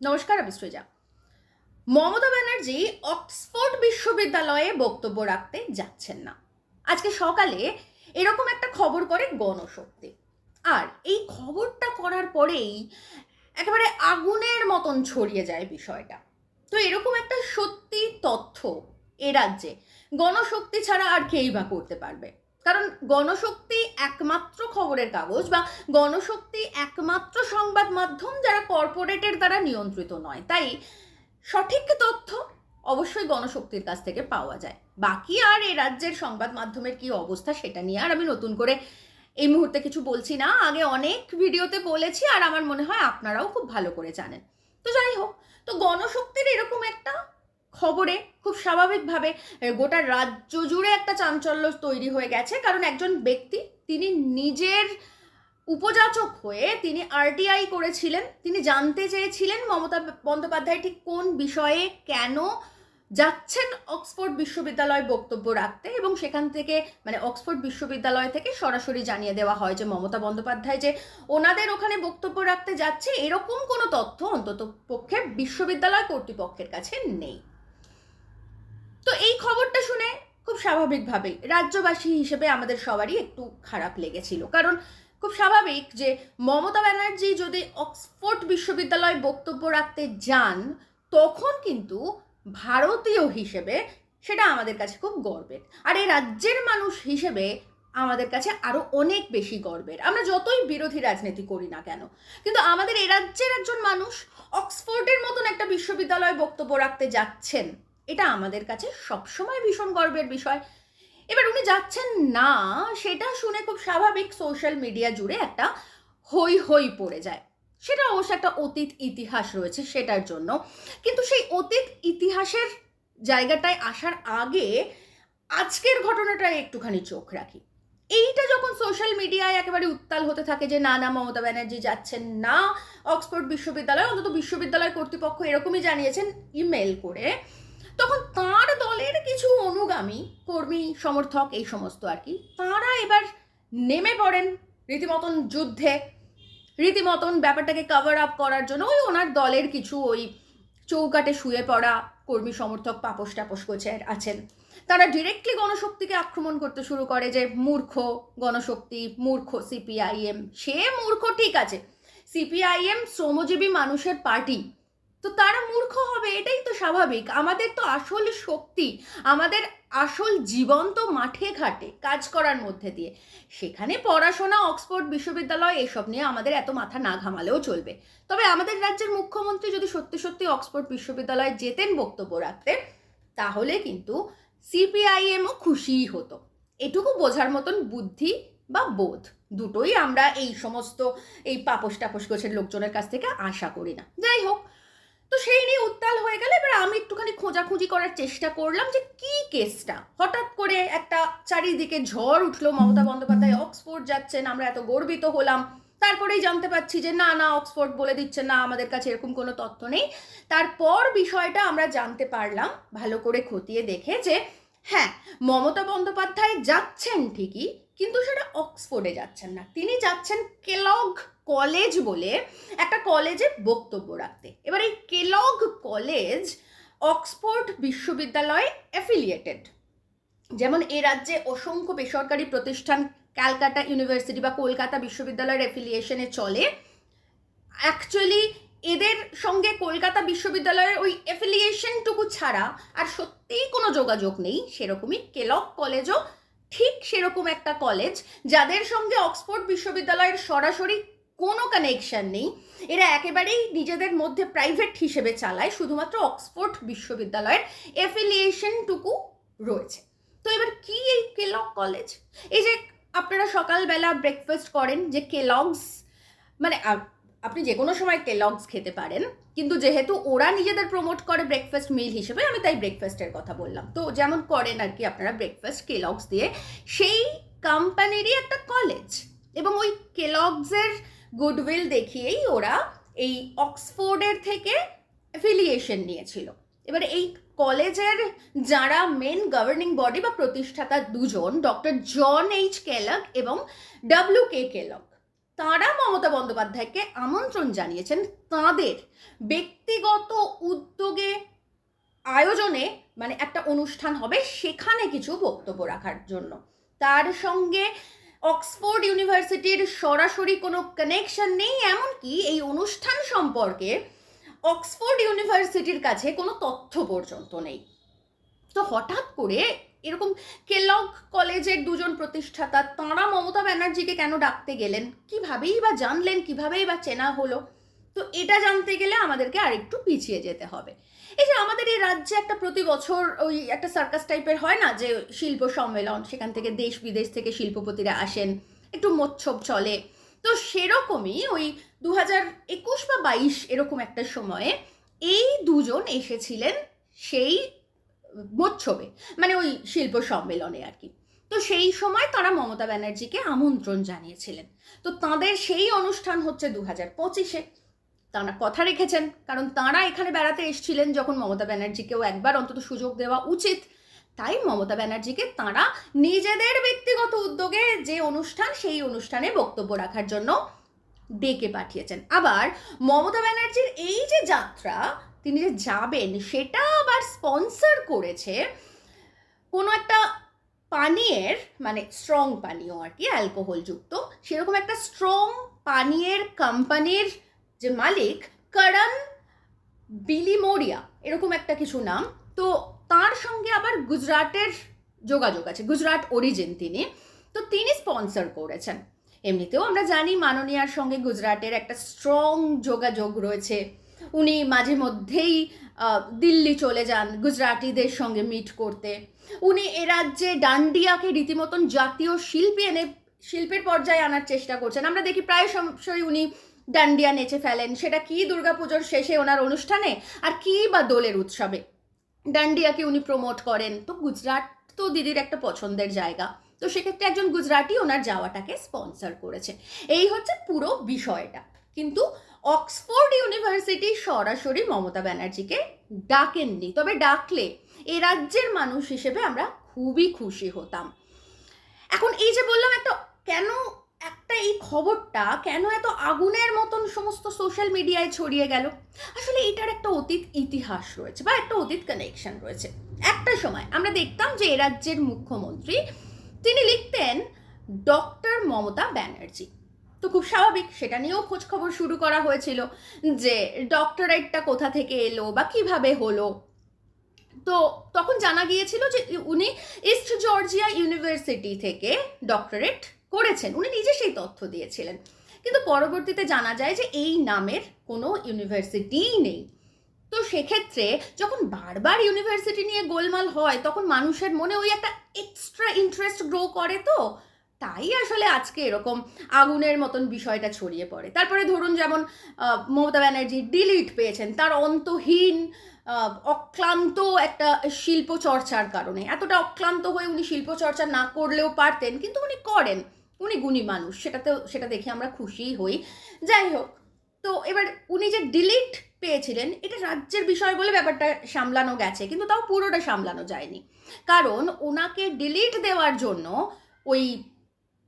নমস্কার, আমি সৃজা। মমতা ব্যানার্জি অক্সফোর্ড বিশ্ববিদ্যালয়ে বক্তব্য রাখতে যাচ্ছেন না। আজকে সকালে এরকম একটা খবর করে গণশক্তি। আর এই খবরটা করার পরেই একেবারে আগুনের মতন ছড়িয়ে যায় বিষয়টা। তো এরকম একটা সত্যি তথ্য এ রাজ্যে গণশক্তি ছাড়া আর কেই বা করতে পারবে? কারণ গণশক্তি একমাত্র খবরের কাগজ বা গণশক্তি একমাত্র সংবাদ মাধ্যম যারা কর্পোরেটের দ্বারা নিয়ন্ত্রিত নয়। তাই সঠিক তথ্য অবশ্যই গণশক্তির কাছ থেকে পাওয়া যায়। বাকি আর এই রাজ্যের সংবাদ মাধ্যমের কি অবস্থা সেটা নিয়ে আর আমি নতুন করে এই মুহূর্তে কিছু বলছি না। আগে অনেক ভিডিওতে বলেছি আর আমার মনে হয় আপনারাও খুব ভালো করে জানেন। তো যাই হোক, তো গণশক্তির এরকম একটা খবরে খুব স্বাভাবিকভাবে গোটা রাজ্য জুড়ে একটা চাঞ্চল্য তৈরি হয়ে গেছে। কারণ একজন ব্যক্তি, তিনি নিজের উপযাচক হয়ে তিনি আরটিআই করেছিলেন। তিনি জানতে চেয়েছিলেন মমতা বন্দ্যোপাধ্যায় ঠিক কোন বিষয়ে কেন যাচ্ছেন অক্সফোর্ড বিশ্ববিদ্যালয় বক্তব্য রাখতে এবং সেখান থেকে মানে অক্সফোর্ড বিশ্ববিদ্যালয় থেকে সরাসরি জানিয়ে দেওয়া হয় যে মমতা বন্দ্যোপাধ্যায় যে ওনাদের ওখানে বক্তব্য রাখতে যাচ্ছে, এরকম কোনো তথ্য অন্তত পক্ষে বিশ্ববিদ্যালয় কর্তৃপক্ষের কাছে নেই। তো এই খবরটা শুনে খুব স্বাভাবিকভাবেই রাজ্যবাসী হিসেবে আমাদের সবারই একটু খারাপ লেগেছিল। কারণ খুব স্বাভাবিক যে মমতা ব্যানার্জি যদি অক্সফোর্ড বিশ্ববিদ্যালয়ে বক্তব্য রাখতে যান, তখন কিন্তু ভারতীয় হিসেবে সেটা আমাদের কাছে খুব গর্বের। আর এই রাজ্যের মানুষ হিসেবে আমাদের কাছে আরও অনেক বেশি গর্বের। আমরা যতই বিরোধী রাজনীতি করি না কেন, কিন্তু আমাদের এ রাজ্যের একজন মানুষ অক্সফোর্ডের মতন একটা বিশ্ববিদ্যালয়ে বক্তব্য রাখতে যাচ্ছেন এটা আমাদের কাছে সবসময় ভীষণ গর্বের বিষয়। এবার উনি যাচ্ছেন না, সেটা শুনে খুব স্বাভাবিক সোশ্যাল মিডিয়া জুড়ে একটা হই হই পড়ে যায়। সেটা অবশ্য একটা অতীত ইতিহাস রয়েছে সেটার জন্য। কিন্তু সেই অতীত ইতিহাসের জায়গাটায় আসার আগে আজকের ঘটনাটায় একটুখানি চোখ রাখি। এইটা যখন সোশ্যাল মিডিয়ায় একেবারে উত্তাল হতে থাকে যে, না না, মমতা ব্যানার্জি যাচ্ছেন না, অক্সফোর্ড বিশ্ববিদ্যালয়, অন্তত বিশ্ববিদ্যালয় কর্তৃপক্ষ এরকমই জানিয়েছেন ইমেল করে তখন তার দলের কিছু অনুগামী, কর্মী, সমর্থক, এই সমস্ত আর কি, তারা এবার নেমে পড়েন রীতিমতন যুদ্ধে। রীতিমতন ব্যাপারটাকে কভার আপ করার জন্য ওই ওনার দলের কিছু ওই চৌকাটে শুয়ে পড়া কর্মী, সমর্থক পাপস টাপস গোছে আছেন। তারা ডিরেক্টলি গণশক্তিকে আক্রমণ করতে শুরু করে যে মূর্খ গণশক্তি, মূর্খ সিপিআইএম সে মূর্খ ঠিক আছে। সিপিআইএম শ্রমজীবী মানুষের পার্টি তো তারা মূর্খ হবে, এটাই তো স্বাভাবিক। আমাদের তো আসল শক্তি, আমাদের আসল জীবন্ত মাঠে ঘাটে কাজ করার মধ্যে দিয়ে। সেখানে পড়াশোনা, অক্সফোর্ড বিশ্ববিদ্যালয়, এসব নিয়ে আমাদের এত মাথা না ঘামালেও চলবে। তবে আমাদের রাজ্যের মুখ্যমন্ত্রী যদি সত্যি সত্যি অক্সফোর্ড বিশ্ববিদ্যালয়ে যেতেন বক্তব্য রাখতে তাহলে কিন্তু সিপিআইএমও খুশিই হতো। এটুকু বোঝার মতন বুদ্ধি বা বোধ দুটোই আমরা এই সমস্ত এই পাপস টাপস গোছের লোকজনের কাছ থেকে আশা করি না। যাই হোক তো সেই নিয়ে উত্তাল হয়ে গেলে। এবার আমি একটুখানি খোঁজাখুঁজি করার চেষ্টা করলাম যে কি কেসটা। হঠাৎ করে একটা চারিদিকে ঝড় উঠল, মমতা বন্দ্যোপাধ্যায় অক্সফোর্ড যাচ্ছেন, আমরা এত গর্বিত হলাম। তারপরেই জানতে পাচ্ছি যে না না, অক্সফোর্ড বলে দিচ্ছে না, আমাদের কাছে এরকম কোনো তথ্য নেই। তারপর বিষয়টা আমরা জানতে পারলাম, ভালো করে খতিয়ে দেখে যে হ্যাঁ মমতা বন্দ্যোপাধ্যায় যাচ্ছেন ঠিকই, কিন্তু সেটা অক্সফোর্ডে যাচ্ছেন না। তিনি যাচ্ছেন কেলগ কলেজ বলে একটা কলেজে বক্তব্য রাখতে। এবার এই কেলগ কলেজ অক্সফোর্ড বিশ্ববিদ্যালয়ে অ্যাফিলিয়েটেড যেমন এ রাজ্যে অসংখ্য বেসরকারি প্রতিষ্ঠান ক্যালকাটা ইউনিভার্সিটি বা কলকাতা বিশ্ববিদ্যালয়ের অ্যাফিলিয়েশনে চলে। অ্যাকচুয়ালি এদের সঙ্গে কলকাতা বিশ্ববিদ্যালয়ের ওই অ্যাফিলিয়েশনটুকু ছাড়া আর সত্যিই কোনো যোগাযোগ নেই, সেরকমই কেলক কলেজও ঠিক সেরকম একটা কলেজ যাদের সঙ্গে অক্সফোর্ড বিশ্ববিদ্যালয়ের সরাসরি কোনো কানেকশন নেই। এরা একেবারেই নিজেদের মধ্যে প্রাইভেট হিসেবে চালায়, শুধুমাত্র অক্সফোর্ড বিশ্ববিদ্যালয়ের অ্যাফিলিয়েশনটুকু রয়েছে। তো এবার কি এই কেলগ কলেজ এই যে আপনারা সকালবেলা ব্রেকফাস্ট করেন যে কেলগস মানে আপনি যে কোনো সময় কেলগস খেতে পারেন, কিন্তু যেহেতু ওরা নিজেদের প্রমোট করে ব্রেকফাস্ট মিল হিসেবে, আমি তাই ব্রেকফাস্টের কথা বললাম। তো যেমন করেন আর কি আপনারা ব্রেকফাস্ট কেলগস দিয়ে, সেই কোম্পানিরই একটা কলেজ এবং ওই কেলগসের গুডউইল দেখিয়েই ওরা এই অক্সফোর্ডের থেকে অ্যাফিলিয়েশন নিয়েছিল। এবার এই কলেজের যারা মেন গভর্নিং বডি বা প্রতিষ্ঠাতা দুজন ডক্টর জন এইচ কেলক এবং ডাব্লিউ কে কেলক তারা মমতা বন্দ্যোপাধ্যায়কে আমন্ত্রণ জানিয়েছেন তাদের ব্যক্তিগত উদ্যোগে আয়োজনে মানে একটা অনুষ্ঠান হবে সেখানে কিছু বক্তব্য রাখার জন্য। তার সঙ্গে অক্সফোর্ড ইউনিভার্সিটির সরাসরি কোনো কানেকশন নেই, এমনকি এই অনুষ্ঠান সম্পর্কে অক্সফোর্ড ইউনিভার্সিটির কাছে কোনো তথ্য পর্যন্ত নেই। তো হঠাৎ করে এরকম কেলগ কলেজের দুজন প্রতিষ্ঠাতা, তাঁরা মমতা ব্যানার্জিকে কেন ডাকতে গেলেন? কিভাবেই বা জানলেন? কিভাবেই বা চেনা হলো? তো এটা জানতে গেলে আমাদেরকে আরেকটু পিছিয়ে যেতে হবে। এই যে আমাদের এই রাজ্যে একটা প্রতি বছর ওই একটা সার্কাস টাইপের হয় না? যে শিল্প সম্মেলন, সেখান থেকে দেশ বিদেশ থেকে শিল্পপতিরা আসেন, একটু মোচ্ছব চলে। তো সেরকমই ওই দু হাজার একুশ বা বাইশ এরকম একটা সময়ে এই দুজন এসেছিলেন সেই মোচ্ছবে মানে ওই শিল্প সম্মেলনে আর কি। তো সেই সময় তারা মমতা ব্যানার্জিকে আমন্ত্রণ জানিয়েছিলেন। তো তাদের সেই অনুষ্ঠান হচ্ছে দু হাজার পঁচিশে। তাঁরা কথা রেখেছেন, কারণ তাঁরা এখানে বেড়াতে এসেছিলেন যখন মমতা ব্যানার্জিকেও একবার অন্তত সুযোগ দেওয়া উচিত। তাই মমতা ব্যানার্জিকে তাঁরা নিজেদের ব্যক্তিগত উদ্যোগে যে অনুষ্ঠান, সেই অনুষ্ঠানে বক্তব্য রাখার জন্য ডেকে পাঠিয়েছেন। আবার মমতা ব্যানার্জির এই যে যাত্রা তিনি যে যাবেন সেটা আবার স্পন্সর করেছে কোনো একটা পানীয়ের মানে স্ট্রং পানীয় আর কি, অ্যালকোহলযুক্ত, সেরকম একটা স্ট্রং পানীয়ের কোম্পানির যে মালিক করণ বিলিমোরিয়া, এরকম একটা কিছু নাম। তো তার সঙ্গে আবার গুজরাটের যোগাযোগ আছে, গুজরাট অরিজিন তিনি। তো তিনি স্পন্সর করেছেন। এমনিতেও আমরা জানি মাননীয়ার সঙ্গে গুজরাটের একটা স্ট্রং যোগাযোগ রয়েছে। উনি মাঝে মধ্যেই দিল্লি চলে যান গুজরাটিদের সঙ্গে মিট করতে। উনি এ রাজ্যে ডান্ডিয়াকে রীতিমতন জাতীয় শিল্পী এনে, শিল্পের পর্যায়ে আনার চেষ্টা করছেন। আমরা দেখি প্রায় সময় উনি ডান্ডিয়া নেচে ফেলেন। সেটা কি দুর্গাপুজোর শেষে ওনার অনুষ্ঠানে? আর কি বা দোলের উৎসবে? ডান্ডিয়াকে উনি প্রমোট করেন। তো গুজরাট তো দিদির একটা পছন্দের জায়গা। তো সেক্ষেত্রে একজন গুজরাটি ওনার যাওয়াটাকে স্পন্সর করেছে। এই হচ্ছে পুরো বিষয়টা। কিন্তু অক্সফোর্ড ইউনিভার্সিটি সরাসরি মমতা ব্যানার্জিকে ডাকেননি। তবে ডাকলে এ রাজ্যের মানুষ হিসেবে আমরা খুবই খুশি হতাম। এখন এই যে বললাম একটা কেন একটা এই খবরটা কেন এত আগুনের মতন সমস্ত সোশ্যাল মিডিয়ায় ছড়িয়ে গেল? আসলে এটার একটা অতীত ইতিহাস রয়েছে বা একটা অতীত কানেকশন রয়েছে। একটা সময় আমরা দেখতাম যে এ রাজ্যের মুখ্যমন্ত্রী তিনি লিখতেন ডক্টর মমতা ব্যানার্জি। তো খুব স্বাভাবিক, সেটা নিয়েও খোঁজখবর শুরু করা হয়েছিল যে ডক্টরেটটা কোথা থেকে এলো বা কীভাবে হলো। তো তখন জানা গিয়েছিল যে উনি ইস্ট জর্জিয়া ইউনিভার্সিটি থেকে ডক্টরেট করেছেন। উনি নিজে সেই তথ্য দিয়েছিলেন। কিন্তু পরবর্তীতে জানা যায় যে এই নামের কোনো ইউনিভার্সিটিই নেই। তো সেক্ষেত্রে যখন বারবার ইউনিভার্সিটি নিয়ে গোলমাল হয়, তখন মানুষের মনে ওই একটা এক্সট্রা ইন্টারেস্ট গ্রো করে তো। তাই আসলে আজকে এরকম আগুনের মতন বিষয়টা ছড়িয়ে পড়ে। তারপরে ধরুন যেমন মমতা ব্যানার্জি ডিলিট পেয়েছেন, তার অন্তহীন অক্লান্ত একটা শিল্প চর্চার কারণে। এতটা অক্লান্ত হয়ে উনি শিল্প চর্চা না করলেও পারতেন, কিন্তু উনি করেন। উনি গুণী মানুষ সেটাতেও সেটা দেখে আমরা খুশিই হই। যাই হোক, তো এবার উনি যে ডিলিট পেয়েছিলেন, এটা রাজ্যের বিষয় বলে ব্যাপারটা সামলানো গেছে, কিন্তু তাও পুরোটা সামলানো যায়নি। কারণ ওনাকে ডিলিট দেওয়ার জন্য ওই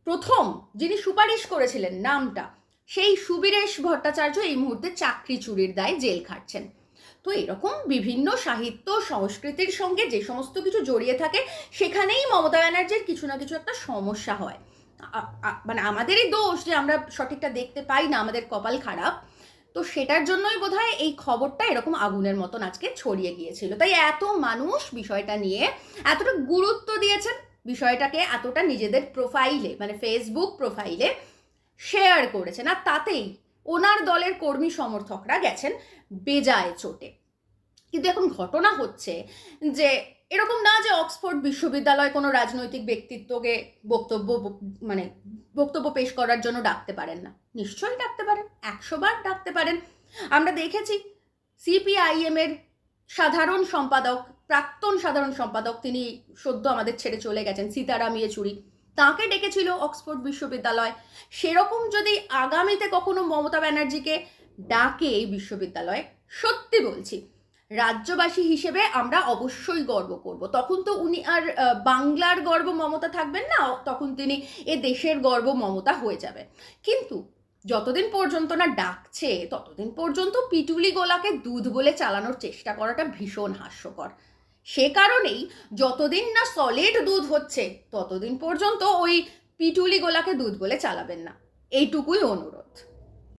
প্রথম যিনি সুপারিশ করেছিলেন নামটা, সেই সুবীরেশ ভট্টাচার্য এই মুহূর্তে চাকরি চুরির দায় জেল খাটছেন। তো এরকম বিভিন্ন সাহিত্য, সংস্কৃতির সঙ্গে যে সমস্ত কিছু জড়িয়ে থাকে, সেখানেই মমতা ব্যানার্জির কিছু না কিছু একটা সমস্যা হয়। মানে আমাদেরই দোষ যে আমরা সঠিকটা দেখতে পাই না, আমাদের কপাল খারাপ। তো সেটার জন্যই বোধহয় এই খবরটা এরকম আগুনের মতন আজকে ছড়িয়ে গিয়েছিল। তাই এত মানুষ বিষয়টা নিয়ে এতটা গুরুত্ব দিয়েছেন বিষয়টাকে এতটা নিজেদের প্রোফাইলে মানে ফেসবুক প্রোফাইলে শেয়ার করেছেন আর তাতেই ওনার দলের কর্মী সমর্থকরা গেছেন বেজায় চোটে। কিন্তু এখন ঘটনা হচ্ছে যে এরকম না যে অক্সফোর্ড বিশ্ববিদ্যালয় কোনো রাজনৈতিক ব্যক্তিত্বকে বক্তব্য মানে বক্তব্য পেশ করার জন্য ডাকতে পারেন না। নিশ্চয়ই ডাকতে পারেন, একশো বার ডাকতে পারেন। আমরা দেখেছি সিপিআইএম এর সাধারণ সম্পাদক প্রাক্তন সাধারণ সম্পাদক তিনি সদ্য আমাদের ছেড়ে চলে গেছেন, সীতারাম ইয়েচুরি। তাকে ডেকেছিল অক্সফোর্ড বিশ্ববিদ্যালয়। সেরকম যদি আগামীতে কখনো মমতা ব্যানার্জিকে ডাকে এই বিশ্ববিদ্যালয়, সত্যি বলছি, রাজ্যবাসী হিসেবে আমরা অবশ্যই গর্ব করব। তখন তো উনি আর বাংলার গর্ব মমতা থাকবেন না, তখন তিনি এ দেশের গর্ব মমতা হয়ে যাবে। কিন্তু যতদিন পর্যন্ত না ডাকছে, ততদিন পর্যন্ত পিটুলি গোলাকে দুধ বলে চালানোর চেষ্টা করাটা ভীষণ হাস্যকর। সে কারণেই যতদিন না সলিড দুধ হচ্ছে, ততদিন পর্যন্ত ওই পিটুলি গোলাকে দুধ বলে চালাবেন না। এইটুকুই অনুরোধ।